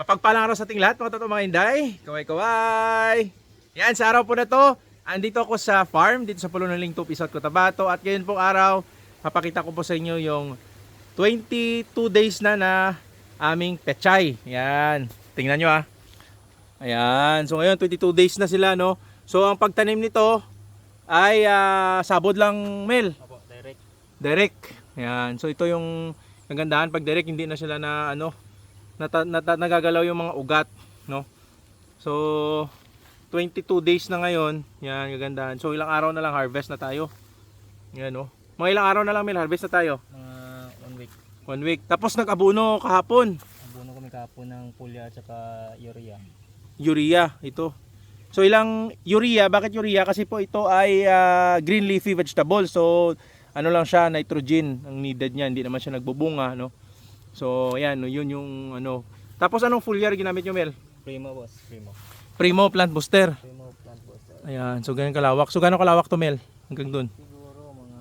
Mapagpalang araw sa ating lahat mga totoo mga inday. Kaway kaway. Yan, sa araw po na to, andito ako sa farm, dito sa Pulo ng Lingtop, Isot Cotabato. At ngayon pong araw, papakita ko po sa inyo yung 22 days na na aming pechay. Yan, tingnan nyo ah. Ayan, so ngayon 22 days na sila no. So ang pagtanim nito ay ah, sabod lang Mel. Opo, direct. Direct. Ayan. So ito yung kagandahan pag direct hindi na sila na ano nata, nata, nagagalaw yung mga ugat, no? So 22 days na ngayon. Yan, kagandahan. So ilang araw na lang harvest na tayo. Yan, no? Mga ilang araw na lang may harvest na tayo. Mga one week. One week. Tapos nag-abuno kahapon. Nabuno kami kahapon ng pulya at saka urea. Urea, ito. So ilang urea, bakit urea? Kasi po ito ay ah, green leafy vegetable. So ano lang siya, nitrogen ang needed niya, hindi naman siya nagbubunga, no? So ayan, yun yung ano. Tapos anong foliar ginamit nyo, Mel? Primo boss, primo. Primo plant booster. Primo plant boss. Ayan, so ganyan kalawak. So gano'ng kalawak to, Mel? Hanggang dun. Siguro mga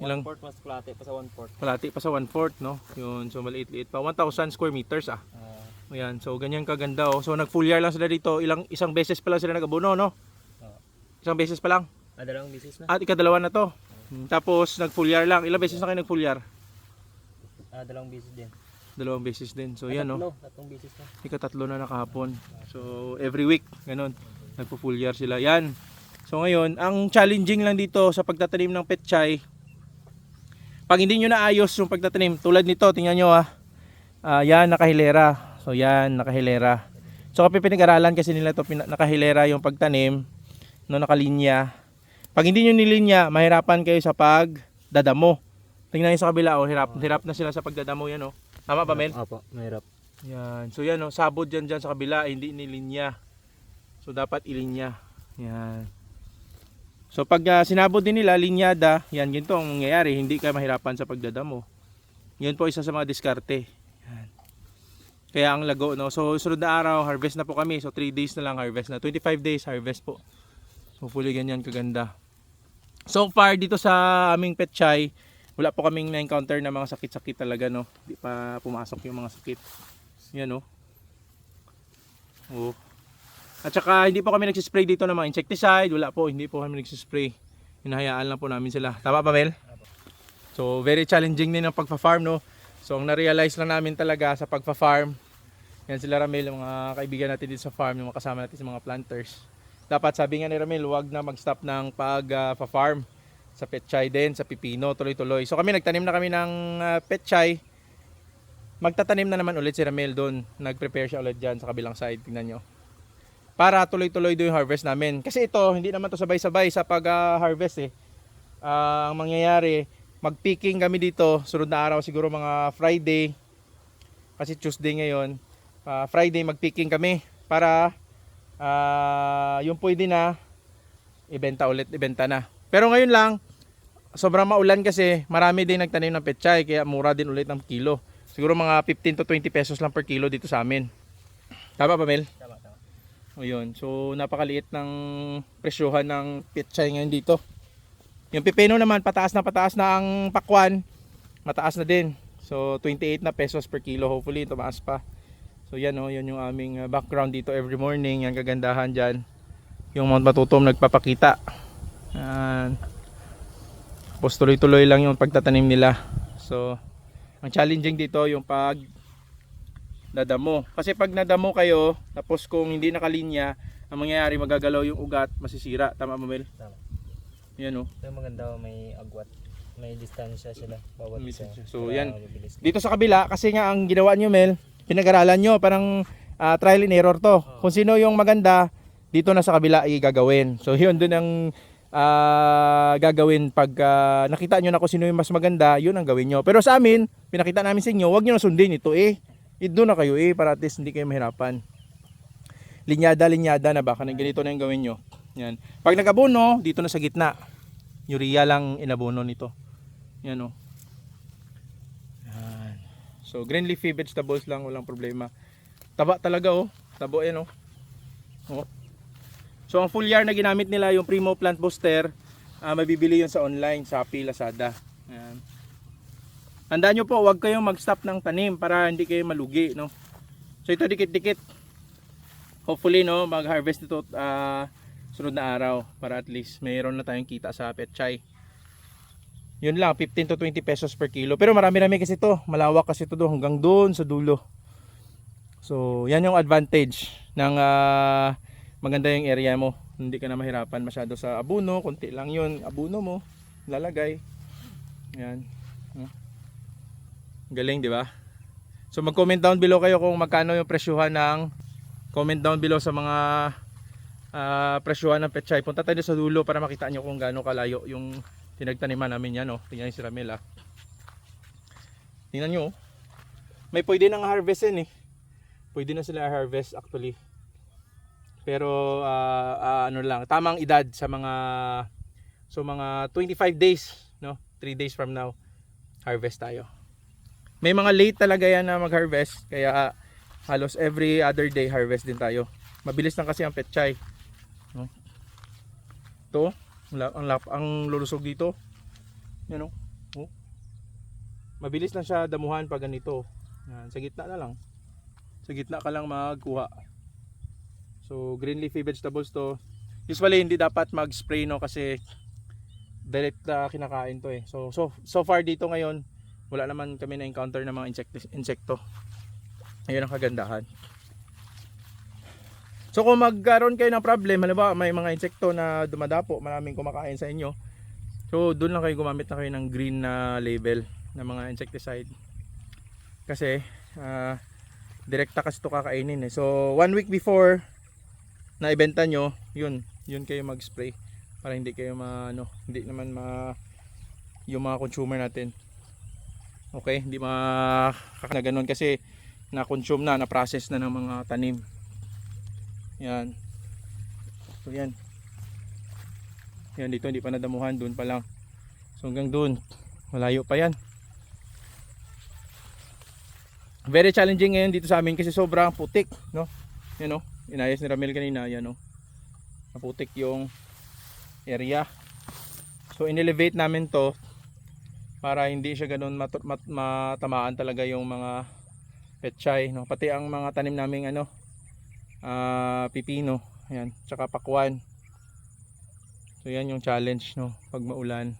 Ilang? one fourth mas plate pa sa one fourth. Kalati pa sa 1/4, no? Yun, so maliit-liit pa. 1,000 square meters, ah. Ah, Ayan, so ganyan kaganda, oh. So nag-foliar lang sila dito. Ilang isang beses pa lang sila nag-abuno, no? Oo. Isang beses pa lang. ah, dalawang bisis na. At ikadalawa na to. Hmm, Tapos nag-foliar lang. Ilang beses na kayo nag-foliar? Ah, dalawang bisis din. Dalawang beses din. So yan no. tatlo, tatlong bisis na. Ikatatlo na nakahapon. So every week, ganun. Nagpo-foliar sila. Yan. So ngayon, ang challenging lang dito sa pagtatanim ng petchay, pag hindi nyo naayos yung pagtatanim, tulad nito, tingnan nyo ah. Ah, yan, nakahilera. So yan, nakahilera. So kapag pinag-aralan kasi nila to nakahilera yung pagtanim, no, nakalinya. Pag hindi nyo nilinya, mahirapan kayo sa pagdadamo. Tingnan nyo sa kabila, oh, hirap, hirap na sila sa pagdadamo yan, oh. Tama ba, Mel? Opo, mahirap. Yan. So yan, oh, sabod dyan dyan sa kabila, hindi nilinya. So dapat ilinya. Yan. So pag ah, sinabod din nila, linyada, yan, ganito ang mangyayari. Hindi ka mahirapan sa pagdadamo. Yun po isa sa mga diskarte. Yan. Kaya ang lago, no? So sunod na araw, harvest na po kami. So 3 days na lang harvest na. 25 days harvest po. Hopefully ganyan kaganda. So far dito sa aming petchay, wala po kaming na-encounter na mga sakit-sakit talaga, no? Hindi pa pumasok yung mga sakit. Yan, no? Oh. At saka hindi po kami nagsispray dito ng mga insecticide, wala po, hindi po kami nagsispray. Hinahayaan lang po namin sila. Tama ba, Mel? So, very challenging din ang pagpa-farm, no? So, ang na-realize lang namin talaga sa pagpa-farm, yan sila Ramel, yung mga kaibigan natin dito sa farm, yung mga kasama natin sa mga planters. Dapat sabi nga ni Ramel, huwag na mag-stop ng pag-farm sa petchay din, sa pipino, tuloy-tuloy. So kami nagtanim na kami ng ah, petchay. Magtatanim na naman ulit si Ramel doon. Nag-prepare siya ulit dyan sa kabilang side. Tingnan nyo. Para tuloy-tuloy doon yung harvest namin. Kasi ito, hindi naman to sabay-sabay sa pag-harvest eh. Ah, ang mangyayari, mag-picking kami dito. Sunod na araw siguro mga Friday. Kasi Tuesday ngayon. Ah, Friday mag-picking kami. Para ah, yung pwede na, ibenta ulit, ibenta na. Pero ngayon lang, sobrang maulan kasi marami din nagtanim ng petchay kaya mura din ulit ng kilo. Siguro mga 15 to 20 pesos lang per kilo dito sa amin. Tama ba Mel? Tama, tama. O yun. So napakaliit ng presyohan ng petchay ngayon dito. Yung pipino naman pataas na pataas na ang pakwan. Mataas na din. So 28 na pesos per kilo. Hopefully tumaas pa. So yan o, yan yung aming uh, background dito every morning. Yan kagandahan dyan. Yung Mount Matutom nagpapakita. Yan. Tapos tuloy-tuloy lang yung pagtatanim nila. So, ang challenging dito yung pag nadamo. Kasi pag nadamo kayo, tapos kung hindi nakalinya, ang mangyayari magagalaw yung ugat, masisira. Tama ba, Mel? Tama. Yan oh. Pero maganda may agwat. May distansya sila bawat May isa. So, yan. Dito sa kabila, kasi nga ang ginawa nyo, Mel, pinag-aralan nyo, parang ah, trial and error to. Kung sino yung maganda, dito na sa kabila ay gagawin. So, yun dun ang ah, gagawin pag ah, nakita nyo na kung sino yung mas maganda, yun ang gawin nyo. Pero sa amin, pinakita namin sa inyo, huwag nyo na sundin ito eh. Ito na kayo eh, para at least hindi kayo mahirapan. Linyada, linyada na baka na ganito na yung gawin nyo. Yan. Pag nag-abono, dito na sa gitna. Urea lang inabono nito. Yan o. Yan. So, green leafy vegetables lang, walang problema. Taba talaga oh. Tabo yan oh. oh. So, ang full yar na ginamit nila, yung Primo Plant Booster, ah, mabibili yun sa online, Shopee, Lazada. Yan. Tandaan nyo po, huwag kayong mag-stop ng tanim para hindi kayo malugi, no? So ito dikit-dikit. Hopefully no, mag-harvest ito ah, sunod na araw para at least mayroon na tayong kita sa petchay. Yun lang, 15 to 20 pesos per kilo. Pero marami-rami kasi to. Malawak kasi to doon hanggang doon sa dulo. So, yan yung advantage ng ah, maganda yung area mo. Hindi ka na mahirapan masyado sa abuno. Kunti lang yun. Abuno mo. Lalagay. Yan. Hmm. Galing, di ba? So, mag-comment down below kayo kung magkano yung presyuhan ng comment down below sa mga ah, presyuhan ng pechay. Punta tayo sa dulo para makita nyo kung gaano kalayo yung tinagtaniman namin yan. Oh. Tingnan nyo si Ramel ah. Tingnan nyo. oh. May pwede nang harvestin eh. Pwede na sila harvest actually. Pero ah, ah, ano lang, tamang edad sa mga so mga 25 days, no? 3 days from now harvest tayo. May mga late talaga yan na mag-harvest kaya halos every other day harvest din tayo. Mabilis lang kasi ang petchay. No? Ito, ang lap, ang, lulusog dito. Yan oh. oh. Mabilis lang siya damuhan pag ganito. Yan, sa gitna na lang. Sa gitna ka lang magkuha. So green leafy vegetables to. Usually hindi dapat mag-spray no kasi direct na kinakain to eh. So so so far dito ngayon wala naman kami na encounter ng mga insect insekto. Ayun ang kagandahan. So kung magkaroon kayo ng problem, halimbawa may mga insekto na dumadapo, maraming kumakain sa inyo. So doon lang kayo gumamit na kayo ng green na label ng mga insecticide. Kasi ah direkta kasi ito kakainin eh. So one week before na ibenta nyo, yun, yun kayo mag-spray para hindi kayo ma ano, hindi naman ma yung mga consumer natin. Okay, hindi ma na ganun kasi na-consume na, na-process na ng mga tanim. Yan. So yan. Yan dito hindi pa nadamuhan, doon pa lang. So hanggang doon, malayo pa yan. Very challenging ngayon dito sa amin kasi sobrang putik, no? Yan oh, inayos ni Ramil kanina, yan oh. Naputik yung area. So inelevate namin to para hindi siya ganun mat- mat- matamaan talaga yung mga petchay, no? Pati ang mga tanim naming ano, ah pipino, ayan, tsaka pakwan. So yan yung challenge, no, pag maulan.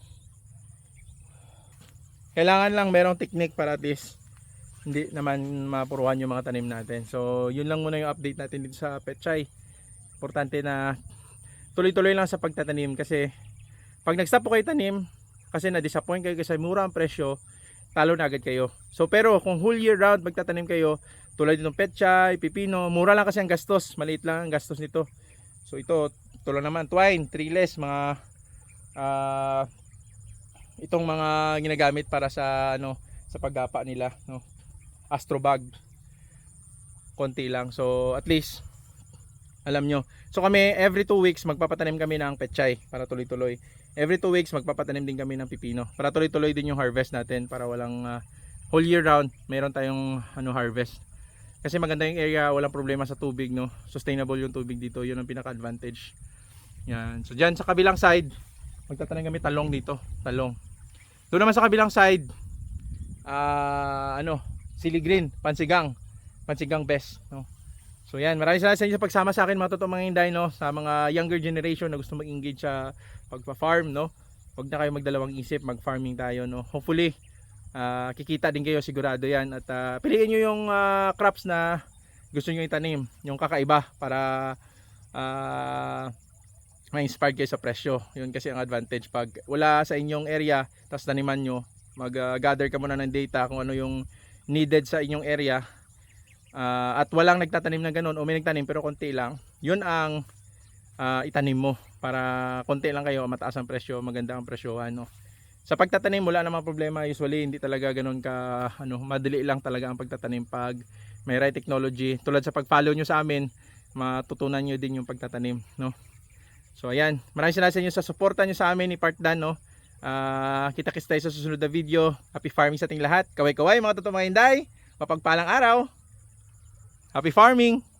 Kailangan lang merong technique para at least hindi naman mapuruhan yung mga tanim natin. So, yun lang muna yung update natin dito sa Petchay. Importante na tuloy-tuloy lang sa pagtatanim kasi pag nag-stop kayo tanim, kasi na-disappoint kayo kasi mura ang presyo, talo na agad kayo. So, pero kung whole year round magtatanim kayo, tulad ng Petchay, Pipino, mura lang kasi ang gastos, maliit lang ang gastos nito. So, ito, tulad naman, twine, treeless, mga ah itong mga ginagamit para sa ano sa paggapa nila no astrobag. Konti lang. So at least alam nyo. So kami every 2 weeks magpapatanim kami ng petchay para tuloy-tuloy. Every 2 weeks magpapatanim din kami ng pipino para tuloy-tuloy din yung harvest natin para walang ah, whole year round mayroon tayong ano harvest. Kasi maganda yung area walang problema sa tubig no? Sustainable yung tubig dito. Yun ang pinaka advantage yan. So dyan sa kabilang side magtatanim kami talong dito. Talong. Doon naman sa kabilang side ah ano sili green, pansigang. Pansigang best, no. So yan, maraming salamat sa inyo sa pagsama sa akin mga totoong mga hinday, no, sa mga younger generation na gusto mag-engage sa pagpa-farm, no. Huwag na kayo magdalawang isip, mag-farming tayo, no. Hopefully, ah, kikita din kayo sigurado yan at ah, piliin niyo yung ah, crops na gusto niyo itanim, yung kakaiba para ah ma-inspired kayo sa presyo. Yun kasi ang advantage pag wala sa inyong area, tapos taniman nyo, mag-gather ka muna ng data kung ano yung needed sa inyong area. Ah, at walang nagtatanim na ganun o may nagtanim pero konti lang. Yun ang ah, itanim mo para konti lang kayo mataas ang presyo maganda ang presyohan no? Sa pagtatanim wala namang problema. Usually hindi talaga ganun ka ano madali lang talaga ang pagtatanim pag may right technology. Tulad sa pag-follow nyo sa amin matutunan nyo din yung pagtatanim no? So ayan. Maraming salamat sa inyo sa suporta nyo sa amin ni Part Dan no Ah, kita-kits tayo sa susunod na video. Happy farming sa ating lahat. Kaway-kaway mga totoong mga hinday. Mapagpalang araw. Happy farming!